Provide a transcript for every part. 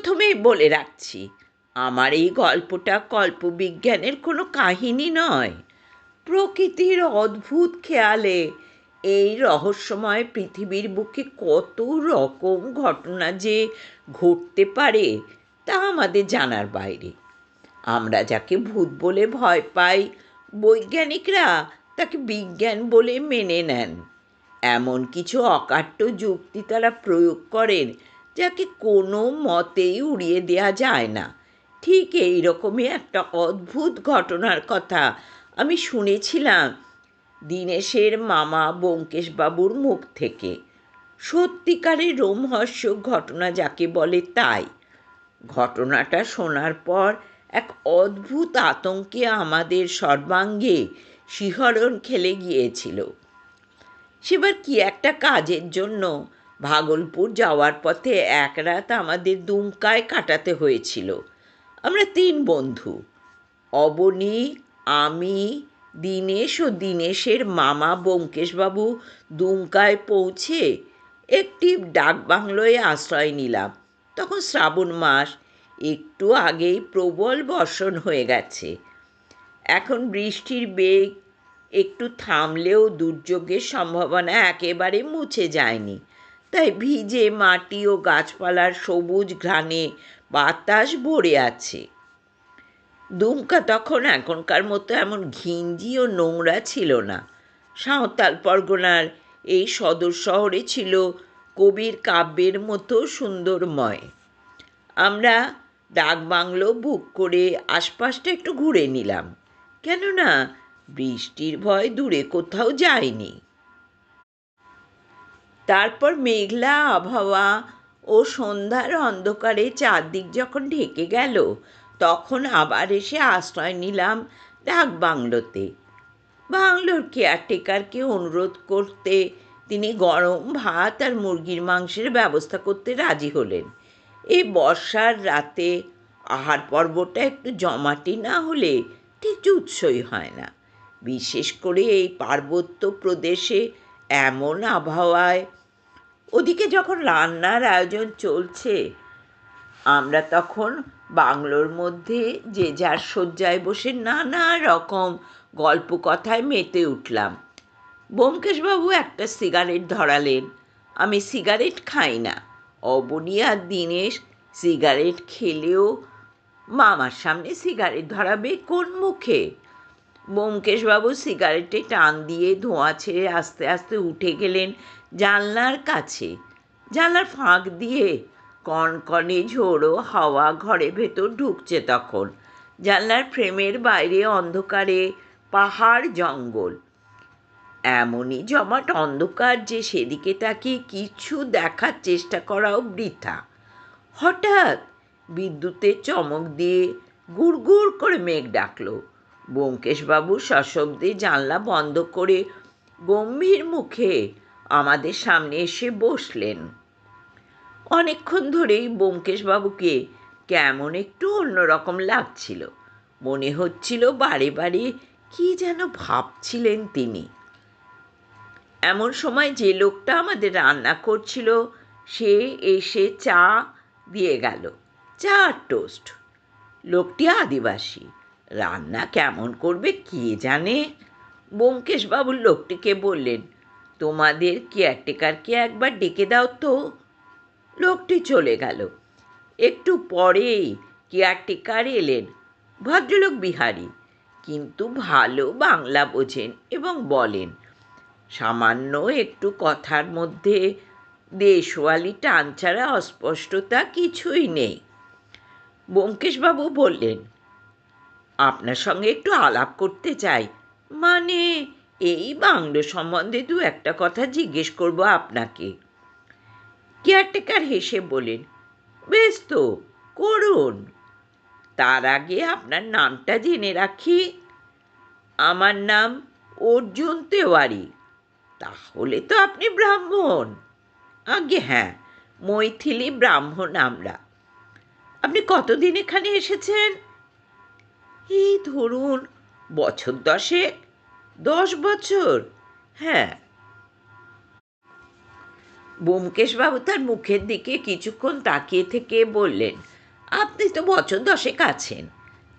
প্রথমেই বলে রাখছি, আমার এই গল্পটা কল্পবিজ্ঞানের কোনো কাহিনী নয়। প্রকৃতির অদ্ভুত খেয়ালে এই রহস্যময় পৃথিবীর বুকে কত রকম ঘটনা যে ঘটতে পারে, তা আমাদের জানার বাইরে। আমরা যাকে ভূত বলে ভয় পাই, বৈজ্ঞানিকরা তাকে বিজ্ঞান বলে মেনে নেন। এমন কিছু অকাট্য যুক্তি তারা প্রয়োগ করেন যাকে কোনো মতেই উড়িয়ে দেওয়া যায় না। ঠিক এই রকমই একটা অদ্ভুত ঘটনার কথা আমি শুনেছিলাম দীনেশের মামা ব্যোমকেশবাবুর মুখ থেকে। সত্যিকারের রোমহর্ষক ঘটনা যাকে বলে তাই। ঘটনাটা শোনার পর এক অদ্ভুত আতঙ্কে আমাদের সর্বাঙ্গে শিহরণ খেলে গিয়েছিল। সেবার কি একটা কাজের জন্য ভাগলপুর যাওয়ার পথে এক রাত আমাদের দুমকায় কাটাতে হয়েছিল। আমরা তিন বন্ধু। অবনী, আমি, দীনেশ ও দীনেশের মামা ব্যোমকেশবাবু দুমকায় পৌঁছে একটি ডাকবাংলোয় আশ্রয় নিলাম। তখন শ্রাবণ মাস, একটু আগেই প্রবল বর্ষণ হয়ে গেছে। এখন বৃষ্টির বেগ একটু থামলেও দুর্যোগের সম্ভাবনা একেবারে মুছে যায়নি। তাই ভিজে মাটি ও গাছপালার সবুজ ঘ্রাণে বাতাস ভরে আছে। দুমকা তখন এখনকার মতো এমন ঘিঞ্জি ও নোংরা ছিল না। সাঁওতাল পরগনার এই সদর শহরে ছিল কবির কাব্যের মতো সুন্দরময়। আমরা ডাকবাংলো বুক করে আশপাশটা একটু ঘুরে নিলাম। কেননা বৃষ্টির ভয় দূরে কোথাও যায়নি। তারপর মেঘলা আবহাওয়া ও সন্ধ্যার অন্ধকারে চারদিক যখন ঢেকে গেল, তখন আবার এসে আশ্রয় নিলাম ডাক বাংলোতে। বাংলোর কেয়ারটেকারকে অনুরোধ করতে তিনি গরম ভাত আর মুরগির মাংসের ব্যবস্থা করতে রাজি হলেন। এই বর্ষার রাতে আহার পর্বটা একটু জমাটি না হলে ঠিক জুৎসই হয় না। বিশেষ করে এই পার্বত্য প্রদেশে এমন আবহাওয়ায় ওদিকে যখন রান্নার আয়োজন চলছে, আমরা তখন বাংলোর মধ্যে যে যার শয্যায় বসে নানা রকম গল্প কথায় মেতে উঠলাম। ব্যোমকেশবাবু একটা সিগারেট ধরালেন। আমি সিগারেট খাই না। অবনী আর দীনেশ সিগারেট খেলেও মামার সামনে সিগারেট ধরাবে কোন মুখে? ব্যোমকেশবাবু সিগারেটে টান দিয়ে ধোঁয়া ছেড়ে আস্তে আস্তে উঠে গেলেন জানলার কাছে। জানলার ফাঁক দিয়ে কনকনে ঝোড়ো হাওয়া ঘরে ভেতর ঢুকছে তখন। জানলার ফ্রেমের বাইরে অন্ধকারে পাহাড় জঙ্গল। এমনই জমাট অন্ধকার যে সেদিকে তাকিয়ে কিছু দেখার চেষ্টা করাও বৃথা। হঠাৎ বিদ্যুতের চমক দিয়ে গুড় করে মেঘ ডাকলো। ব্যোমকেশবাবু সশব্দে জানলা বন্ধ করে গম্ভীর মুখে আমাদের সামনে এসে বসলেন। অনেকক্ষণ ধরেই ব্যোমকেশবাবুকে কেমন একটু অন্যরকম লাগছিল। মনে হচ্ছিল বারে বারে কি যেন ভাবছিলেন তিনি। এমন সময় যে লোকটা আমাদের রান্না করছিল, সে এসে চা দিয়ে গেল। চা টোস্ট। লোকটি আদিবাসী। রান্না কেমন করবে কে জানে? ব্যোমকেশবাবুর লোকটিকে বললেন, তোমাদের কেয়ারটেকারকে একবার ডেকে দাও তো? লোকটি চলে গেল। একটু পরেই কেয়ারটেকার এলেন, ভদ্রলোক বিহারি, কিন্তু ভালো বাংলা বোঝেন এবং বলেন, সামান্য একটু কথার মধ্যে দেশওয়ালি টান ছাড়া অস্পষ্টতা কিছুই নেই। ব্যোমকেশবাবু বললেন আপনার সঙ্গে একটু আলাপ করতে চাই। মানে এই বাংলো সম্বন্ধে দু একটা কথা জিজ্ঞেস করব আপনাকে। কেয়ারটেকার হেসে বলেন বেশ তো, করুন। তার আগে আপনার নামটা জেনে রাখি। আমার নাম অর্জুন তেওয়ারি। তাহলে তো আপনি ব্রাহ্মণ। আগে হ্যাঁ মৈথিলি ব্রাহ্মণ আমরা। আপনি কতদিন এখানে এসেছেন? এই ধরুন, বছর দশেক, দশ বছর হ্যাঁ। ব্যোমকেশবাবু তার মুখের দিকে কিছুক্ষণ তাকিয়ে থেকে বললেন, আপনি তো বছর দশেক আছেন।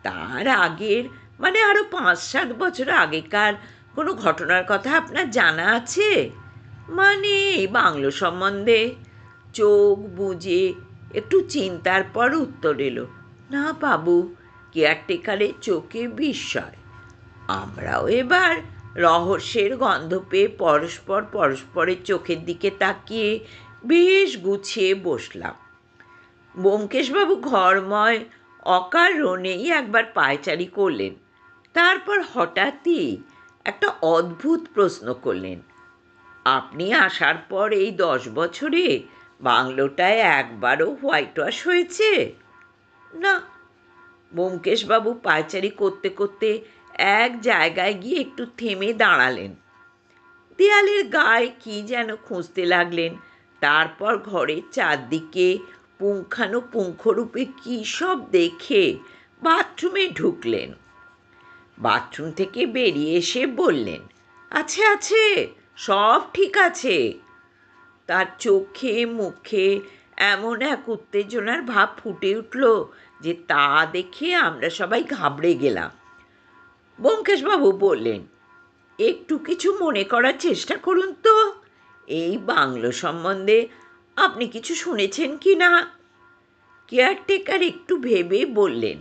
তার আগের মানে আরও পাঁচ সাত বছর আগেকার কোনো ঘটনার কথা আপনার জানা আছে? মানে এই বাংলো সম্বন্ধে? চোখ বুজে একটু চিন্তার পর উত্তর এলো, না বাবু কেয়ারটেকারের চোখে বিস্ময়। আমরাও এবার রহস্যের গন্ধ পেয়ে পরস্পর পরস্পরের চোখের দিকে তাকিয়ে বেশ গুছিয়ে বসলাম। ব্যোমকেশবাবু ঘরময় অকারণেই একবার পায়চারি করলেন। তারপর হঠাৎই একটা অদ্ভুত প্রশ্ন করলেন, আপনি আসার পর এই দশ বছরে বাংলোটায় একবারও হোয়াইট ওয়াশ হয়েছে? না ব্যোমকেশবাবু পায়চারি করতে করতে এক জায়গায় গিয়ে একটু থেমে দাঁড়ালেন। দেয়ালের গায়ে কি যেন খুঁজতে লাগলেন। তারপর ঘরের চারদিকে পুঙ্খানুপুঙ্খরূপে কী সব দেখে বাথরুমে ঢুকলেন। বাথরুম থেকে বেরিয়ে এসে বললেন, আছে আছে, সব ঠিক আছে। তার চোখে, মুখে এমন এক উত্তেজনার ভাব ফুটে উঠল যে তা দেখে আমরা সবাই ঘাবড়ে গেলাম। ব্যোমকেশবাবু বললেন, একটু কিছু মনে করার চেষ্টা করুন তো। এই বাংলো সম্বন্ধে আপনি কিছু শুনেছেন কি না? কেয়ারটেকার একটু ভেবে বললেন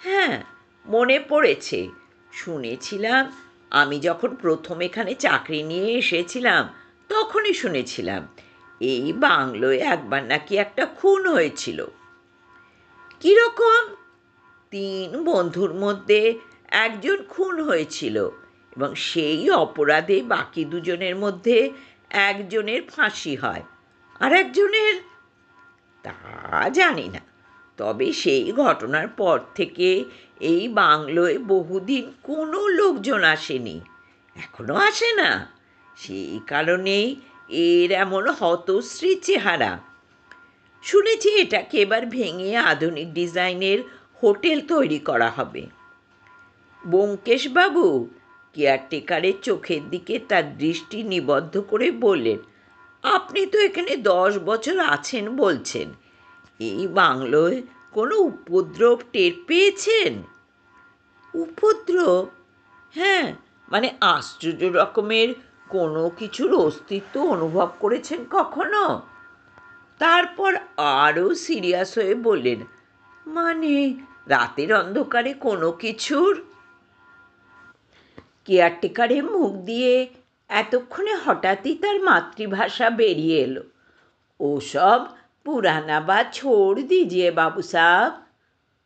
হ্যাঁ মনে পড়েছে। শুনেছিলাম, আমি যখন প্রথম এখানে চাকরি নিয়ে এসেছিলাম, তখনই শুনেছিলাম। এই বাংলোয় একবার নাকি একটা খুন হয়েছিল। কীরকম? তিন বন্ধুর মধ্যে একজন খুন হয়েছিল এবং সেই অপরাধে বাকি দুজনের মধ্যে একজনের ফাঁসি হয়। আর একজনের? তা জানি না। তবে সেই ঘটনার পর থেকে এই বাংলোয় বহুদিন কোনো লোকজন আসেনি। এখনও আসে না। সেই কারণেই এর এমন হতশ্রী চেহারা। শুনেছি এটাকে এবার ভেঙে আধুনিক ডিজাইনের হোটেল তৈরি করা হবে। ব্যোমকেশবাবু কেয়ারটেকারের চোখের দিকে তার দৃষ্টি নিবদ্ধ করে বললেন, আপনি তো এখানে দশ বছর আছেন, বলছেন। এই বাংলোয় কোনো উপদ্রব টের পেয়েছেন? উপদ্রব? হ্যাঁ মানে আশ্চর্য রকমের কোনো কিছুর অস্তিত্ব অনুভব করেছেন কখনো? তারপর আরও সিরিয়াস হয়ে বললেন মানে রাতের অন্ধকারে কোনো কিছুর? কেয়ারটেকারের মুখ দিয়ে এতক্ষণে হঠাৎই তার মাতৃভাষা বেরিয়ে এলো। ওসব পুরানা বা ছোড় দিজিয়ে বাবু সাহ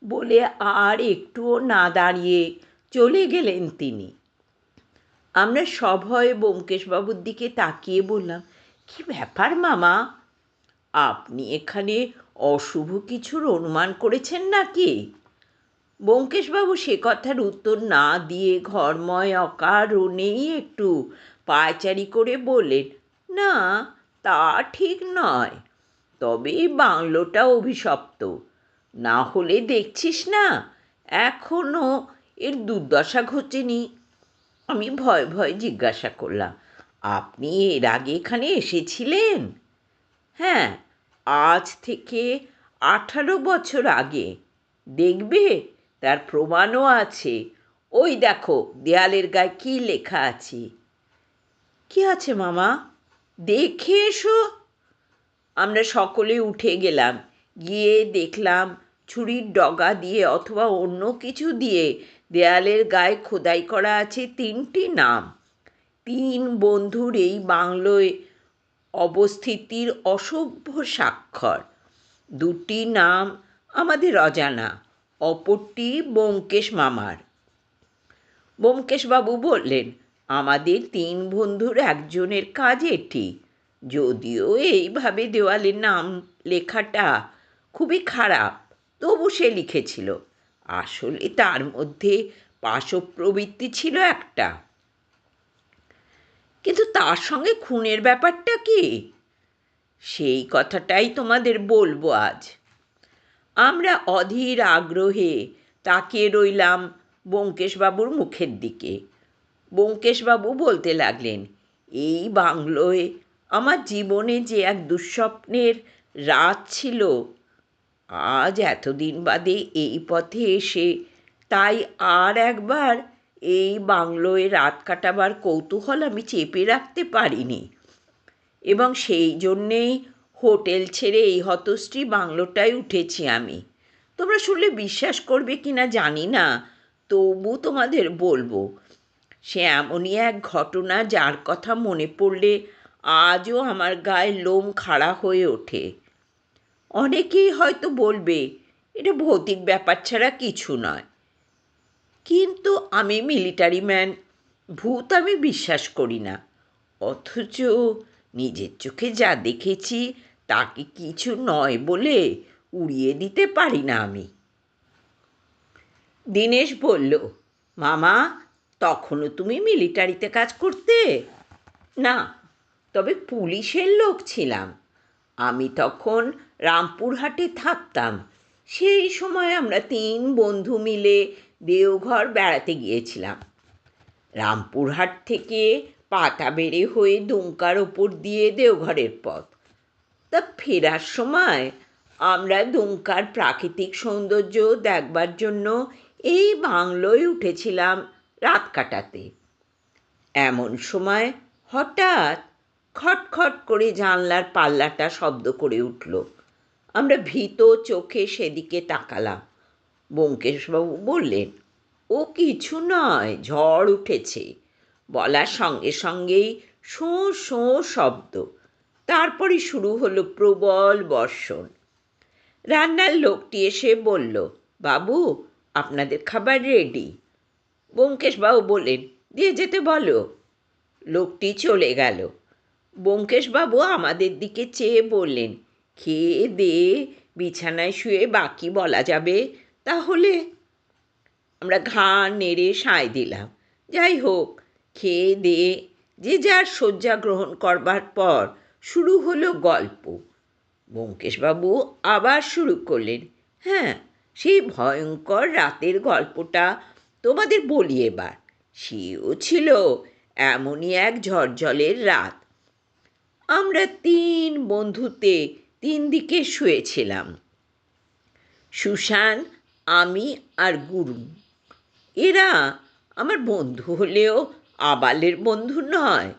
বলে আর একটুও না দাঁড়িয়ে চলে গেলেন তিনি। আমরা সভয়ে ব্যোমকেশবাবুর দিকে তাকিয়ে বললাম, কি ব্যাপার মামা? আপনি এখানে অশুভ কিছুর অনুমান করেছেন নাকি? ব্যোমকেশবাবু সে কথার উত্তর না দিয়ে ঘরময় অকারণেই একটু পায়চারি করে বললেন, না, তা ঠিক নয়। তবে বাংলোটা অভিশপ্ত। না হলে দেখছিস না এখনও এর দুর্দশা ঘটেনি। আমি ভয় ভয় জিজ্ঞাসা করলাম, আপনি এর আগে এখানে এসেছিলেন? হ্যাঁ আজ থেকে আঠারো বছর আগে। দেখবে, তার প্রমাণও আছে। ওই দেখো, দেয়ালের গায়ে কী লেখা আছে? কি আছে, মামা? দেখে এসো। আমরা সকলে উঠে গেলাম। গিয়ে দেখলাম, ছুরির ডগা দিয়ে অথবা অন্য কিছু দিয়ে দেয়ালের গায়ে খোদাই করা আছে তিনটি নাম। তিন বন্ধুর এই বাংলোয় অবস্থিতির অসভ্য স্বাক্ষর। দুটি নাম আমাদের অজানা, অপরটি ব্যোমকেশ মামার। ব্যোমকেশবাবু বললেন, আমাদের তিন বন্ধুর একজনের কাজ এটি। যদিও এইভাবে দেওয়ালের নাম লেখাটা খুবই খারাপ, তবু সে লিখেছিল। আসলে তার মধ্যে পাশপ্রবৃত্তি ছিল একটা। কিন্তু তার সঙ্গে খুনের ব্যাপারটা কি? সেই কথাটাই তোমাদের বলব আজ। আমরা অধীর আগ্রহে তাকিয়ে রইলাম ব্যোমকেশবাবুর মুখের দিকে। ব্যোমকেশবাবু বলতে লাগলেন, এই বাংলোয় আমার জীবনে যে এক দুঃস্বপ্নের রাত ছিল আজ এতদিন বাদে এই পথে এসে, তাই আর একবার এই বাংলোয় রাত কাটাবার কৌতূহল আমি চেপে রাখতে পারিনি। এবং সেই জন্যেই হোটেল ছেড়ে এই হতশ্রী বাংলোটায় উঠেছি আমি। তোমরা শুনলে বিশ্বাস করবে কি না জানি না, তবু তোমাদের বলব, সে এমনই এক ঘটনা যার কথা মনে পড়লে আজও আমার গায়ে লোম খাড়া হয়ে ওঠে। অনেকেই হয়তো বলবে, এটা ভৌতিক ব্যাপার ছাড়া কিছু নয়। কিন্তু আমি মিলিটারি ম্যান, ভূত আমি বিশ্বাস করি না। অথচ নিজের চোখে যা দেখেছি, তাকে কিছু নয় বলে উড়িয়ে দিতে পারি না আমি। দীনেশ বলল, মামা, তখনও তুমি মিলিটারিতে কাজ করতে? না, তবে পুলিশের লোক ছিলাম। আমি তখন রামপুরহাটে থাকতাম। সেই সময় আমরা তিন বন্ধু মিলে দেওঘর বেড়াতে গিয়েছিলাম। রামপুরহাট থেকে পাতা বেড়ে হয়ে দুমকার ওপর দিয়ে দেওঘরের পথ। তা ফেরার সময় আমরা দুমকার প্রাকৃতিক সৌন্দর্য দেখবার জন্য এই বাংলোয় উঠেছিলাম রাত কাটাতে। এমন সময় হঠাৎ খটখট করে জানলার পাল্লাটা শব্দ করে উঠল। আমরা ভীত চোখে সেদিকে তাকালাম। ব্যোমকেশবাবু বললেন, ও কিছু নয়, ঝড় উঠেছে। বলার সঙ্গে সঙ্গেই শোঁ শোঁ শব্দ। তারপরে শুরু হলো প্রবল বর্ষণ। রান্নার লোকটি এসে বলল, বাবু, আপনাদের খাবার রেডি। ব্যোমকেশবাবু বললেন, দিয়ে যেতে বলো। লোকটি চলে গেল। ব্যোমকেশবাবু আমাদের দিকে চেয়ে বললেন খেয়ে দে, বিছানায় শুয়ে বাকি বলা যাবে। তাহলে আমরা ঘাড় নেড়ে সায় দিলাম। যাই হোক খেয়ে দে, যে যার শয্যা গ্রহণ করবার পর শুরু হলো গল্প। ব্যোমকেশবাবু আবার শুরু করলেন হ্যাঁ সেই ভয়ঙ্কর রাতের গল্পটা তোমাদের বলি এবার। সেও ছিল এমনই এক ঝড়ঝলের রাত। আমরা তিন বন্ধুতে তিন দিকে শুয়েছিলাম। সুশান আমি আর গুরু। এরা আমার বন্ধু হলেও আবালের বন্ধু নয়,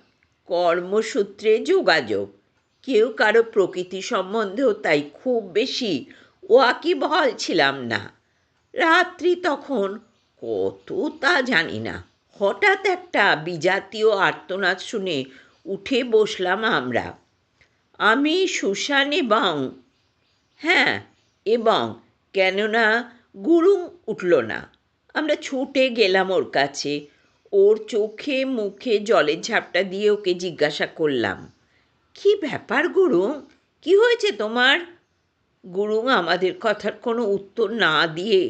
কর্মসূত্রে যোগাযোগ। কেউ কারও প্রকৃতি সম্বন্ধেও তাই খুব বেশি ওয়াকিবহল ছিলাম না। রাত্রি তখন কত তা জানি না। হঠাৎ একটা বিজাতীয় আর্তনাদ শুনে উঠে বসলাম আমরা। আমি, সুশান এবং হ্যাঁ এবং কেননা গুরুং উঠল না। আমরা ছুটে গেলাম ওর কাছে। ওর চোখে মুখে জলের ঝাপটা দিয়ে ওকে জিজ্ঞাসা করলাম, কি ব্যাপার গুরুং? কি হয়েছে তোমার? গুরুং আমাদের কথার কোনো উত্তর না দিয়ে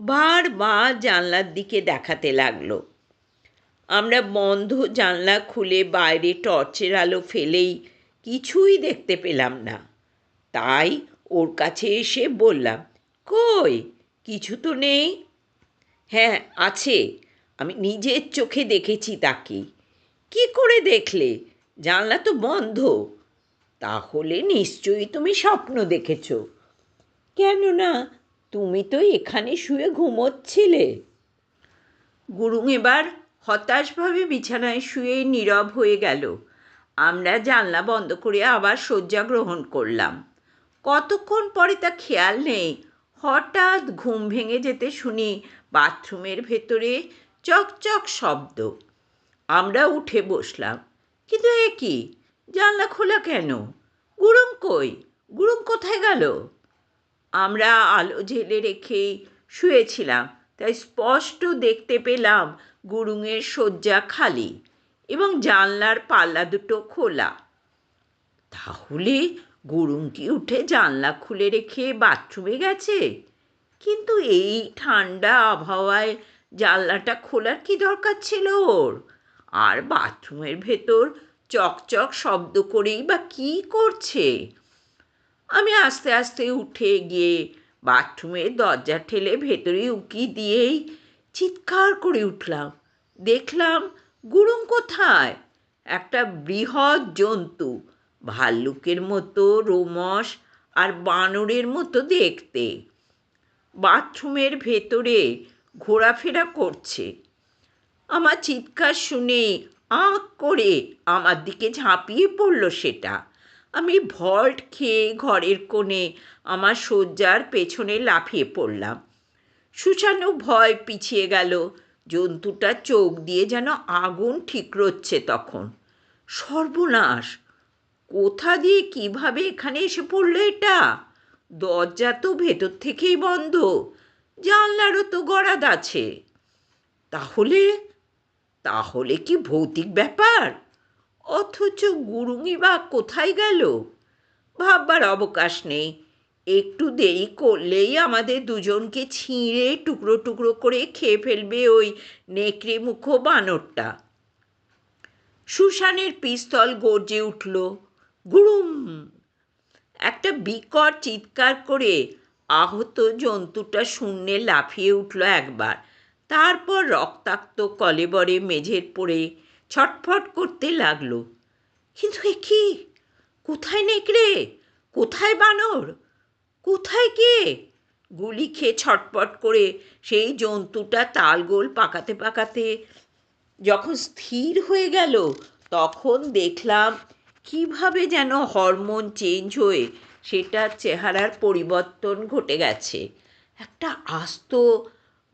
বারবার জানলার দিকে দেখাতে লাগল। আমরা বন্ধ জানলা খুলে বাইরে টর্চের আলো ফেলেই কিছুই দেখতে পেলাম না। তাই ওর কাছে এসে বললাম, কই, কিছু তো নেই? হ্যাঁ আছে। আমি নিজের চোখে দেখেছি তাকে। কি করে দেখলে? জানলা তো বন্ধ। তাহলে নিশ্চয়ই তুমি স্বপ্ন দেখেছ। কেননা তুমি তো এখানে শুয়ে ঘুমোচ্ছিলে। গুরুং এবার হতাশভাবে বিছানায় শুয়ে নীরব হয়ে গেল। আমরা জানলা বন্ধ করে আবার শয্যা গ্রহণ করলাম। কতক্ষণ পরে তা খেয়াল নেই। হঠাৎ ঘুম ভেঙে যেতে শুনি বাথরুমের ভেতরে চকচক শব্দ। আমরা উঠে বসলাম। কিন্তু এ কি? জানলা খোলা কেন? গুরুং কই? গুরুং কোথায় গেল? আমরা আলো জেলে রেখেই শুয়েছিলাম। তাই স্পষ্ট দেখতে পেলাম গুরুংয়ের শয্যা খালি এবং জানলার পাল্লা দুটো খোলা। তাহলে গুরুং কি উঠে জানলা খুলে রেখে বাথরুমে গেছে? কিন্তু এই ঠান্ডা আবহাওয়ায় জানলাটা খোলার কি দরকার ছিল ওর? আর বাথরুমের ভেতর চকচক শব্দ করেই বা কী করছে? আমি আস্তে আস্তে উঠে গিয়ে বাথরুমের দরজা ঠেলে ভেতরে উঁকি দিয়েই চিৎকার করে উঠলাম। দেখলাম গুরুং কোথায়? একটা বৃহৎ জন্তু, ভাল্লুকের মতো, রোমস আর বানরের মতো দেখতে। বাথরুমের ভেতরে ঘোরাফেরা করছে। আমার চিৎকার শুনে আঁক করে আমার দিকে ঝাঁপিয়ে পড়ল সেটা। আমি ভল্ট খেয়ে ঘরের কোণে আমার শয্যার পেছনে লাফিয়ে পড়লাম। সুসানও ভয় পিছিয়ে গেল, জন্তুটা চোখ দিয়ে যেন আগুন ঠিকরোচ্ছে তখন। সর্বনাশ! কোথা দিয়ে কীভাবে এখানে এসে পড়ল এটা? দরজা তো ভেতর থেকেই বন্ধ, জানলারও তো গড়াদ আছে। তাহলে? তাহলে কি ভৌতিক ব্যাপার? অথচ গুরুঙি বা কোথায় গেল? ভাববার অবকাশ নেই। একটু দেরি করলেই আমাদের দুজনকে ছিঁড়ে টুকরো টুকরো করে খেয়ে ফেলবে ওই নেকড়ে মুখো বানরটা। সুশানের পিস্তল গর্জে উঠল, গুরুম! একটা বিকট চিৎকার করে আহত জন্তুটা শূন্যে লাফিয়ে উঠল একবার। তারপর রক্তাক্ত কলেবরে মেঝের পড়ে ছটফট করতে লাগল। কিন্তু এ কি? কোথায় নেকড়ে? কোথায় বানর? কোথায় কে? গুলি খেয়ে ছটপট করে সেই জন্তুটা তালগোল পাকাতে পাকাতে যখন স্থির হয়ে গেল, তখন দেখলাম কীভাবে যেন হরমোন চেঞ্জ হয়ে সেটার চেহারার পরিবর্তন ঘটে গেছে। একটা আস্ত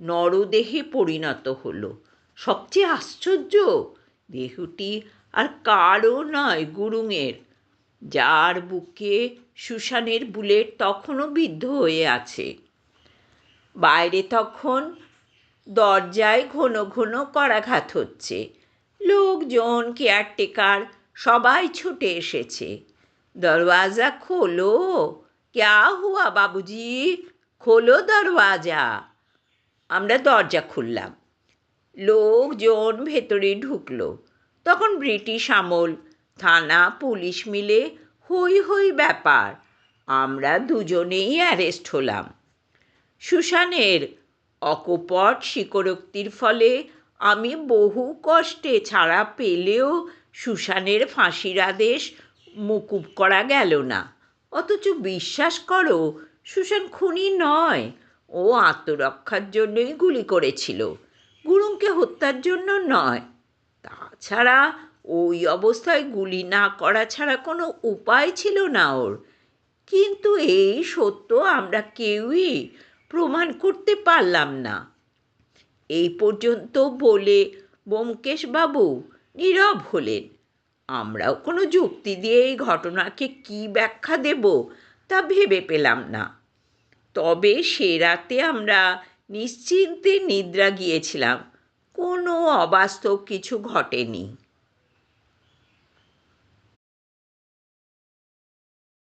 নরদেহে পরিণত হলো। সবচেয়ে আশ্চর্য! দেহটি আর কারও নয় গুরুংয়ের যার বুকে সুশানের বুলেট তখনও বিদ্ধ হয়ে আছে। বাইরে তখন দরজায় ঘন ঘন করাঘাত হচ্ছে। লোকজন কেয়ারটেকার সবাই ছুটে এসেছে। দরওয়াজা খোলো। ক্যা হুয়া বাবুজি? খোলো দরওয়াজা। আমরা দরজা খুললাম। লোকজন ভেতরে ঢুকলো। তখন ব্রিটিশ আমল, থানা, পুলিশ মিলে হই হই ব্যাপার, আমরা দুজনেই অ্যারেস্ট হলাম। সুশানের অকপট স্বীকারোক্তির ফলে আমি বহু কষ্টে ছাড়া পেলেও সুশানের ফাঁসির আদেশ মুকুব করা গেল না। অথচ বিশ্বাস করো, সুশান খুনি নয়, ও আত্মরক্ষার জন্যই গুলি করেছিল। গুরুংকে হত্যার জন্য নয়। তাছাড়া ওই অবস্থায় গুলি না করা ছাড়া কোনো উপায় ছিল না ওর। কিন্তু এই সত্য আমরা কেউই প্রমাণ করতে পারলাম না। এই পর্যন্ত বলে ব্যোমকেশবাবু নীরব হলেন। আমরাও কোনো যুক্তি দিয়ে এই ঘটনাকে কি ব্যাখ্যা দেব তা ভেবে পেলাম না। তবে সে রাতে আমরা নিশ্চিন্তে নিদ্রা গিয়েছিলাম। কোনো অবাস্তব কিছু ঘটেনি।